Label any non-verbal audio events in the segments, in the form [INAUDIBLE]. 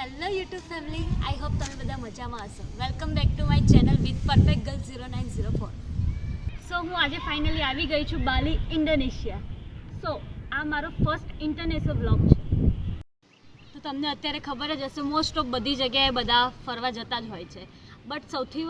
Hello YouTube family I hope તમે બધા મજામાં હશો. Welcome back to my channel with perfect girl zero nine zero four so હું આજે ફાઇનલી આવી ગઈ છું બાલી ઇન્ડોનેશિયા સો આ મારો ફર્સ્ટ ઇન્ટરનેશનલ બ્લોગ છે. તો તમને અત્યારે ખબર જ હશે મોસ્ટ ઓફ બધી જગ્યાએ બધા ફરવા જતા જ હોય છે. બટ સૌથી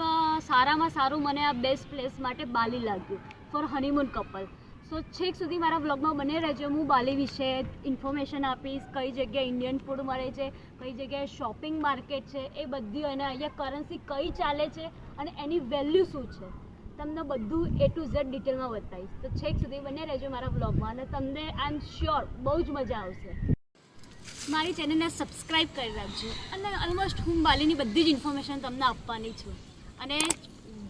સારામાં સારું મને આ બેસ્ટ પ્લેસ માટે બાલી લાગ્યું ફોર હનીમૂન કપલ સો છેક સુધી મારા બ્લોગમાં બને રહેજો. હું બાલી વિશે ઇન્ફોર્મેશન આપીશ. કઈ જગ્યાએ ઇન્ડિયન ફૂડ મળે છે, કઈ જગ્યાએ શોપિંગ માર્કેટ છે, એ બધી અને અહીંયા કરન્સી કઈ ચાલે છે અને એની વેલ્યુ શું છે. તમને બધું એ ટુ ઝેડ ડિટેલમાં બતાવીશ. તો છેક સુધી બને રહેજો મારા બ્લોગમાં અને તમને આઈ એમ શ્યોર બહુ જ મજા આવશે. મારી ચેનલને સબસ્ક્રાઈબ કરી રાખજો અને ઓલમોસ્ટ હું બાલીની બધી જ ઇન્ફોર્મેશન તમને આપવાની છું. અને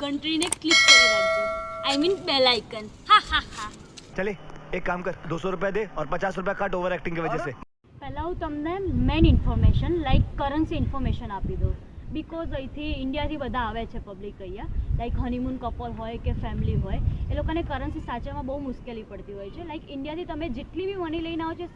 ઘંટડીને ક્લિક કરી રાખજો. આઈ મીન બેલ આઇકન હા હા હા चले एक काम कर दो सौ रुपया दे और पचास रुपया काट ओवर एक्टिंग की वजह से પહેલાં હું તમને main information like currency information આપી દઉં બિકોઝ અહીંથી ઇન્ડિયાથી બધા આવે છે પબ્લિક અહીંયા લાઈક હનીમૂન કપલ હોય કે ફેમિલી હોય એ લોકોને કરન્સી સાચવવામાં બહુ મુશ્કેલી પડતી હોય છે લાઈક ઇન્ડિયાથી તમે જેટલી બી મની લઈને આવો છો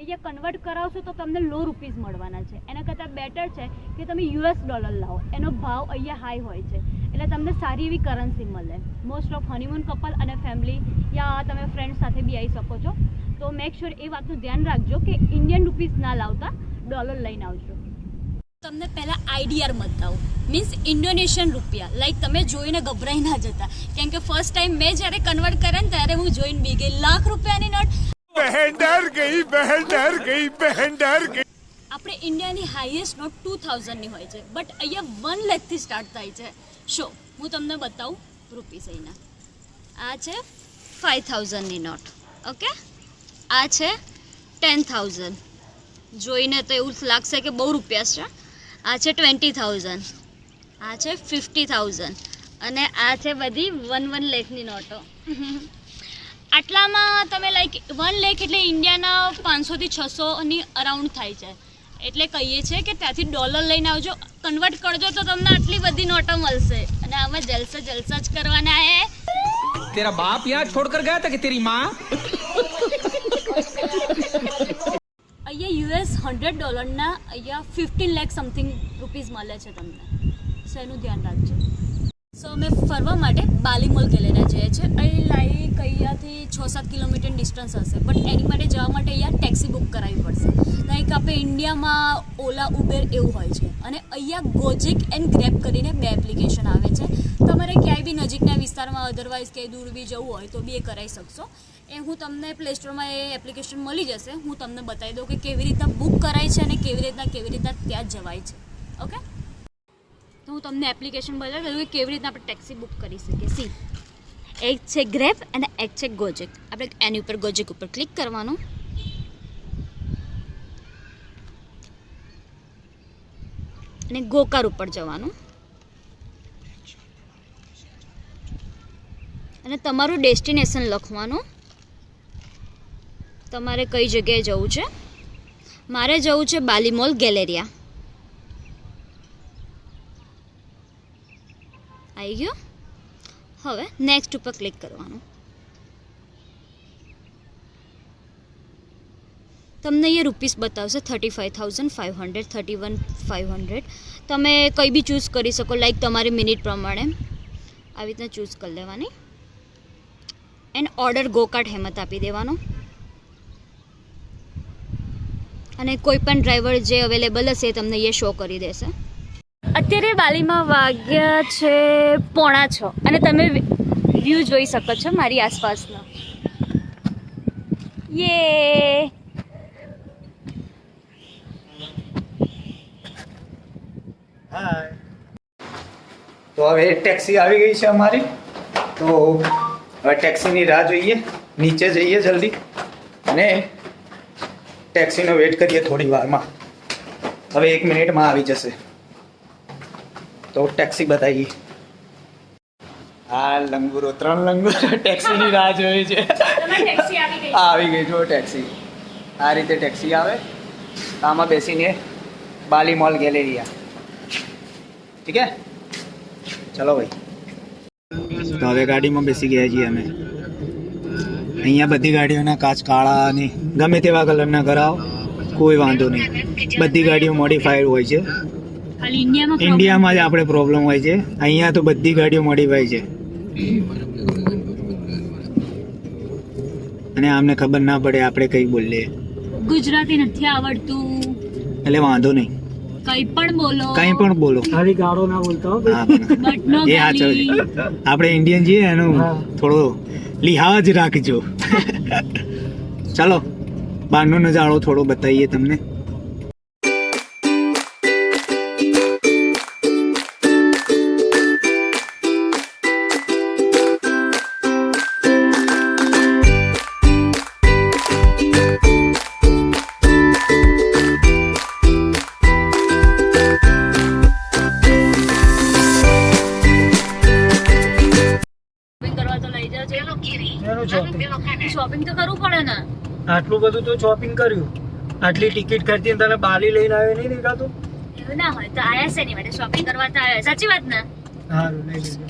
એ જે કન્વર્ટ કરાવશો તો તમને લો રૂપીઝ મળવાના છે. એના કરતાં બેટર છે કે તમે યુએસ ડોલર લાવો. એનો ભાવ અહીંયા હાઈ હોય છે. એટલે તમને સારી એવી કરન્સી મળે. મોસ્ટ ઓફ હનીમૂન કપલ અને ફેમિલી યા તમે ફ્રેન્ડ સાથે બી આવી શકો છો. તો મેક શ્યોર એ વાતનું ધ્યાન રાખજો કે ઇન્ડિયન રૂપીઝ ના લાવતા ડોલર લઈને આવજો. તમને પહેલાં આઈડીઆર બતાવું. મીન્સ ઇન્ડોનેશિયન રૂપિયા. લાઈક તમે જોઈને ગભરાઈ ના જતા. કેમ કે ફર્સ્ટ ટાઈમ મેં જ્યારે કન્વર્ટ કરે ને ત્યારે હું જોઈને બી ગઈ. લાખ રૂપિયાની નોટ. બહેન ડર ગઈ, બહેન ડર ગઈ, બહેન ડર ગઈ. આપણે ઇન્ડિયાની હાઈએસ્ટ નોટ ટુ થાઉઝન્ડની હોય છે બટ અહીંયા વન લેખથી સ્ટાર્ટ થાય છે. શો હું તમને બતાવું રૂપીસ અહીંના આ છે ફાઇવ થાઉઝન્ડની નોટ ઓકે આ છે ટેન થાઉઝન્ડ જોઈને તો એવું લાગશે કે બહુ રૂપિયા છે. આ છે ટ્વેન્ટી થાઉઝન્ડ આ છે ફિફ્ટી થાઉઝન્ડ અને આ છે બધી વન વન લેખની નોટો આટલામાં તમે લાઈક વન લેખ એટલે ઇન્ડિયાના પાંચસોથી છસોની અરાઉન્ડ થાય છે. એટલે કહીએ છીએ કે ત્યાંથી ડોલર લઈને આવજો. કન્વર્ટ કરજો તો તમને આટલી બધી નોટો મળશે. અને આમાં જલસા જલસા જ કરવાના હે. તેરા બાપ યાર છોડકર ગયા હતા કે તેરી માં? અહીંયા યુએસ હંડ્રેડ ડોલરના અહીંયા ફિફ્ટીન લેખ સમથિંગ રૂપીઝ મળે છે તમને. સો એનું ધ્યાન રાખજો. સો અમે ફરવા માટે બાલીમોલ ગેલેરા જઈએ છીએ. અહીં લાઈક અહીંયાથી છ સાત કિલોમીટર ડિસ્ટન્સ હશે. બટ એની માટે જવા માટે અહીંયા ટેક્સી બુક કરાવવી પડશે. લાઈક આપણે ઇન્ડિયામાં ઓલા, ઉબેર એવું હોય છે. અને અહીંયા ગોજિક એન્ડ ગ્રેપ કરીને બે એપ્લિકેશન આવે છે. તમારે ક્યાંય બી નજીકના વિસ્તારમાં અધરવાઇઝ ક્યાંય દૂર બી જવું હોય તો બી એ કરાવી શકશો. એ હું તમને પ્લે સ્ટોરમાં એ એપ્લિકેશન મળી જશે. હું તમને બતાવી દઉં કે કેવી રીતના બુક કરાય છે અને કેવી રીતના કેવી રીતના ત્યાં જવાય છે. ઓકે તો હું તમને એપ્લિકેશન બતાવી દઉં કે કેવી રીતના આપણે ટેક્સી બુક કરી શકીએ. સી એક છે ગ્રેપ અને એક છે ગોજેક આપણે એની ઉપર ગોજેક ઉપર ક્લિક કરવાનું. અને ગોકાર ઉપર જવાનું. અને તમારું ડેસ્ટિનેશન લખવાનું. તમારે કઈ જગ્યાએ જવું છે? મારે જવું છે બાલીમોલ ગેલેરિયા આવી ગયો. હવે નેક્સ્ટ ઉપર ક્લિક કરવાનું. તમને અહીંયા રૂપીસ બતાવશે thirty five thousand five hundred thirty one five hundred તમે કંઈ બી ચૂઝ કરી શકો લાઈક તમારી મિનિટ પ્રમાણે. આવી રીતના ચૂઝ કરી લેવાની. એન્ડ ઓર્ડર ગોકાર્ટ હેમત આપી દેવાનો. અને કોઈ પણ ડ્રાઈવર જે અવેલેબલ હશે એ તમને એ શો કરી દેશે. અત્યારે બાલીમાં વાગ્યા છે પોણા છ. અને તમે વ્યૂ જોઈ શકો છો મારી આસપાસનો. યે! તો હવે ટેક્સી આવી ગઈ છે અમારી. તો હવે ટેક્સીની રાહ જોઈએ. નીચે જઈએ જલ્દી. અને ટેક્સીનો વેટ કરીએ થોડી વારમાં. હવે એક મિનિટમાં આવી જશે. તો ટેક્સી બતાવી. હા લંગુરો ત્રણ લંગુરો ટેક્સીની રાહ જોઈ છે. આવી ગઈ. જો ટેક્સી આ રીતે ટેક્સી આવે. આમાં બેસીને બાલી મોલ ગેલેરિયા ઠીક હે? ચલો ભાઈ. તો હવે ગાડીમાં બેસી ગયા છીએ અમે. અહીંયા બધી ગાડીઓના કાચ કાળા અને ગમે તેવા કલરના કરાવો. કોઈ વાંધો નહીં. બધી ગાડીઓ મોડિફાઈડ હોય છે. ખાલી ઇન્ડિયામાં ઇન્ડિયામાં જ આપણે પ્રોબ્લેમ હોય છે. અહીંયા તો બધી ગાડીઓ મોડિફાઈ છે. અને આમને ખબર ના પડે આપણે કઈ બોલીએ. ગુજરાતી નથી આવડતું. એટલે વાંધો નહીં. કઈ પણ બોલો. કંઈ પણ બોલો. ખાલી ગાળો ના બોલતા હો હા, બરાબર. બટ નો એ સાચો આપણે ઇન્ડિયન છીએ એનું. થોડો લિહાજ રાખજો. [LAUGHS] ચાલો બહારનો નજારો થોડો બતાવીએ તમને. આટલું બધું તો શોપિંગ કર્યું? આટલી ટિકિટ ખર્ચી ને તને બાલી લઈને આવ્યો નહીં દેખાતું? એવું ના હોય તો આયા છે નહીં માટે શોપિંગ કરવા તો આવ્યા. સાચી વાત ને? સારું લઈ લેજો.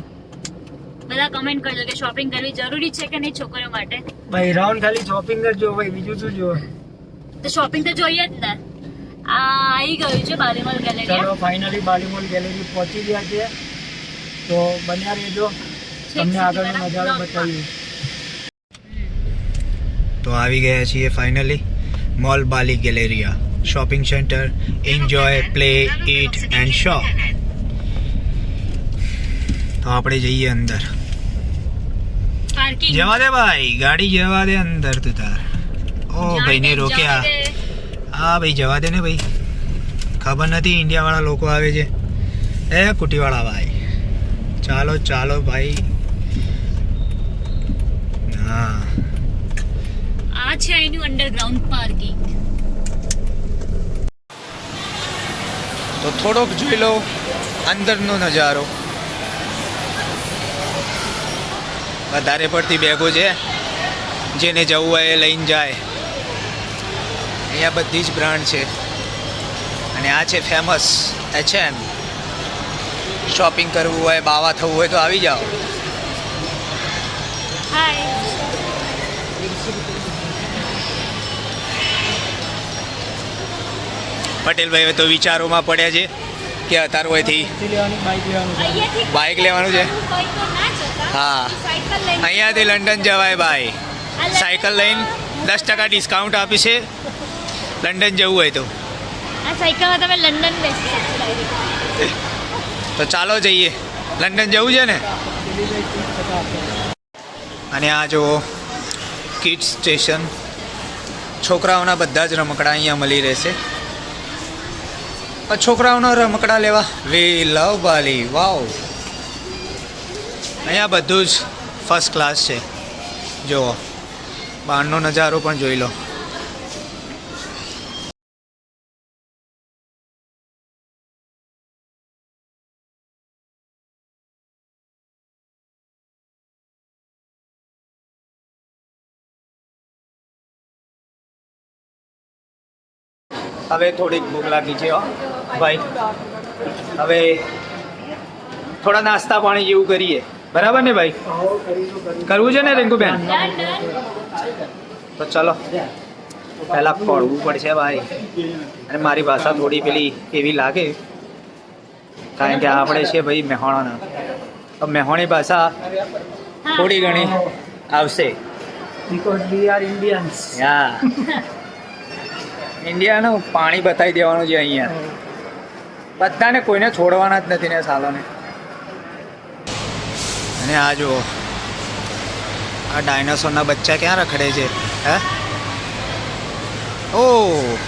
બધા કમેન્ટ કરજો કે શોપિંગ કરવી જરૂરી છે કે નહીં છોકરીઓ માટે? ભાઈ રાઉન્ડ ખાલી શોપિંગ જ જો ભાઈ બીજું શું જો તો શોપિંગ તો જોઈએ જ ને. આ આવી ગયું છે બાલીમોલ ગેલેરી ચલો ફાઇનલી બાલીમોલ ગેલેરી પહોંચી ગયા છે તો બન્યા રહેજો. તમને આગળનો નજારો બતાવીએ. તો આવી ગયા છીએ finally mall Bali galleria shopping centre enjoy play eat and shop તો આપણે જઈએ અંદર પાર્કિંગ જવા દે ભાઈ ગાડી જવા દે અંદર તું તાર ઓ ભાઈને રોક્યા હા ભાઈ જવા દે ને ભાઈ ખબર નથી ઇન્ડિયા વાળા લોકો આવે છે એ કુટીવાળા ભાઈ ચાલો ચાલો ભાઈ હા આ છે એનું અંડરગ્રાઉન્ડ પાર્કિંગ તો થોડોક જોઈ લો અંદરનો નજારો. વધારે પડતી બેગો છે જેને જવું હોય એ લઈને જાય. અહીંયા બધી જ બ્રાન્ડ છે. અને આ છે ફેમસ એચએમ શોપિંગ કરવું હોય બાવા થવું હોય તો આવી જાઓ. હાય પટેલભાઈ હવે તો વિચારોમાં પડ્યા છે કે અત્યાર હોયથી બાઈક લેવાનું છે. બાઇક લેવાનું છે હા. અહીંયાથી લંડન જવાય ભાઈ. સાયકલ લઈને દસ ટકા ડિસ્કાઉન્ટ આપી છે. લંડન જવું હોય તો. આ સાયકલમાં તમે લંડન બેસી તો ચાલો જઈએ. લંડન જવું છે ને? અને આ જુઓ કિડ્સ સ્ટેશન છોકરાઓના બધા જ રમકડા અહીંયા મળી રહેશે. છોકરાઓના રમકડા લેવા. વી લવ બાલી વાવ અહીંયા બધું જ ફર્સ્ટ ક્લાસ છે. જુઓ. બહારનો નજારો પણ જોઈ લો. હવે થોડીક ભૂખ લાગી છે ભાઈ હવે થોડા નાસ્તા પાણી જેવું કરીએ. બરાબર ને ભાઈ? કરવું છે ને રિંકુબેન. તો ચલો પહેલા ખોળવું પડશે ભાઈ. અને મારી ભાષા થોડી પેલી એવી લાગે. કારણ કે આપણે છે ભાઈ મહેણાના. તો મહેણી ભાષા થોડી ઘણી આવશે. ઇન્ડિયાનું [LAUGHS] પાણી બતાવી દેવાનું છે અહીંયા. બધાને કોઈને છોડવાના જ નથી ને સાલોને. અને આ જુઓ. આ ડાયનાસોરના બચ્ચા ક્યાં રખડે છે? હે? ઓ!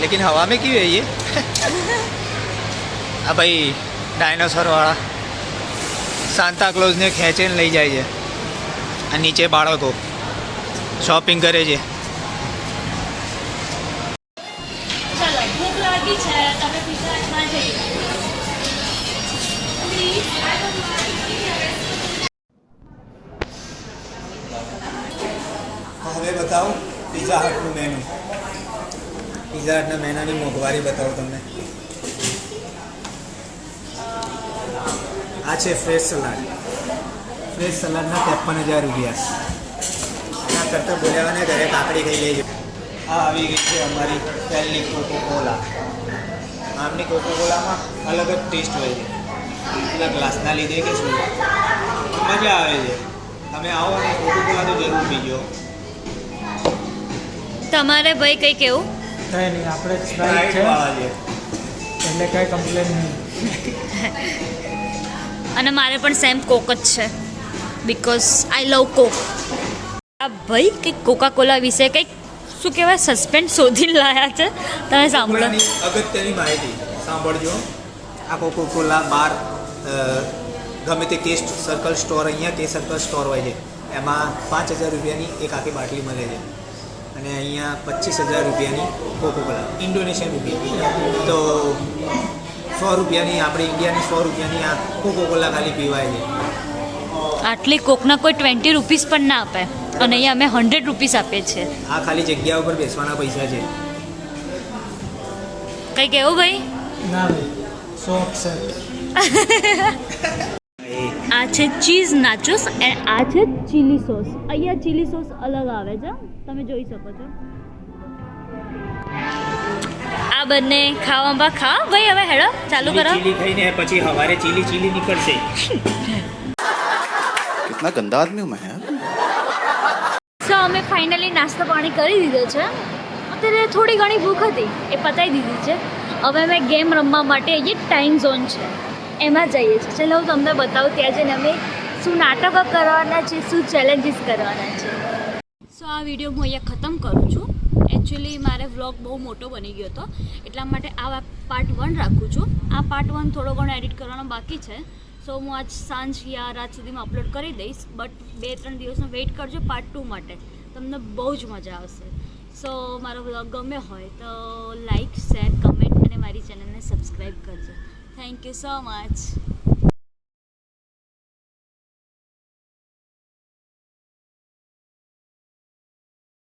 લેકિન હવા મેં ક્યું હે આ ભાઈ ડાયનાસોર વાળા સાંતા ક્લોઝને ખેંચીને લઈ જાય છે. આ નીચે બાળકો શોપિંગ કરે છે. હવે બતાવો. પીઝા હટનું મેનુ પિઝા હટના મેનાની મોંઘવારી બતાવો તમને. આ છે ફ્રેશ સલાડ ફ્રેશ સલાડના ત્રેપન હજાર રૂપિયા. એના કરતાં બોલ્યા ઘરે કાકડી ખાઈ લેજો. આ આવી ગઈ છે અમારી પહેલી કોકો કોલા આમની કોકોકોલામાં અલગ જ ટેસ્ટ હોય છે. પેલા ગ્લાસના લીધે કે શું? મજા આવે છે. તમે આવો અને કોકોકોલા તો જરૂર પીજો. તમારે ભાઈ કંઈ કેવું? કંઈ નહીં આપણે સ્પ્રાઇટ છે. એટલે કંઈ કમ્પ્લેન નહીં. અને મારે પણ સેમ કોક જ છે. બિકોઝ આઈ લવ કોક આ ભાઈ કંઈક કોકા કોલા વિશે કંઈક શું કહેવાય? સસ્પેન્ડ શોધીને લાયા છે. તમે સાંભળો. અગત્યની માહિતી સાંભળજો. આ કોકો કોલા બાર ગમે તે કે સર્કલ સ્ટોર અહીંયા કે સર્કલ સ્ટોર હોય છે. એમાં પાંચ હજાર રૂપિયાની એક આખી બાટલી મળે છે. અને અહીંયા પચીસ હજાર રૂપિયાની કોકો કોલા ઇન્ડોનેશિયન રૂપિયા તો સો રૂપિયાની આપણે ઇન્ડિયાની સો રૂપિયાની આ કોકો કોલા ખાલી પીવાય છે. આટલી કોકના કોઈ ટ્વેન્ટી રૂપીસ પણ ના આપે. અને અહીંયા અમે હંડ્રેડ રૂપીસ આપીએ છીએ આ ખાલી જગ્યા ઉપર બેસવાના પૈસા છે કંઈ કેવું ભાઈ ના ભાઈ સો અપસેટ [LAUGHS] એ આ છે ચીઝ નાચોસ અને આ છે ચીલી સોસ અહીંયા ચીલી સોસ અલગ આવે છે તમે જોઈ શકો છો આ બંને ખાવામાં ખા ભાઈ હવે હેડો ચાલુ કરો ચીલી ખાઈને પછી સવારે ચીલી ચીલી નીકળશે [LAUGHS] कितना गंदा आदमी हूँ मैं यार સો અમે ફાઇનલી નાસ્તો પાણી કરી દીધો છે. અત્યારે થોડી ઘણી ભૂખ હતી, એ પતાવી દીધી છે. હવે અમે ગેમ રમવા માટે જે ટાઈમ ઝોન છે. એમાં જઈએ છીએ. ચાલો, હું તમને બતાવું, ત્યાં જઈને અમે શું નાટકો કરવાના છે, શું ચેલેન્જીસ કરવાના છે. સો આ વીડિયો હું અહીંયા ખતમ કરું છું. એકચ્યુઅલી મારે વ્લોગ બહુ મોટો બની ગયો હતો. એટલા માટે આ પાર્ટ વન રાખું છું. આ પાર્ટ વન થોડો ઘણો એડિટ કરવાનો બાકી છે. સો હું આજ સાંજ યા રાત સુધીમાં અપલોડ કરી દઈશ બટ બે ત્રણ દિવસનો વેઇટ કરજો પાર્ટ ટુ માટે. તમને બહુ જ મજા આવશે. સો મારો બ્લોગ ગમે હોય તો લાઈક શેર કમેન્ટ અને મારી ચેનલને સબસ્ક્રાઈબ કરજો. Thank you so much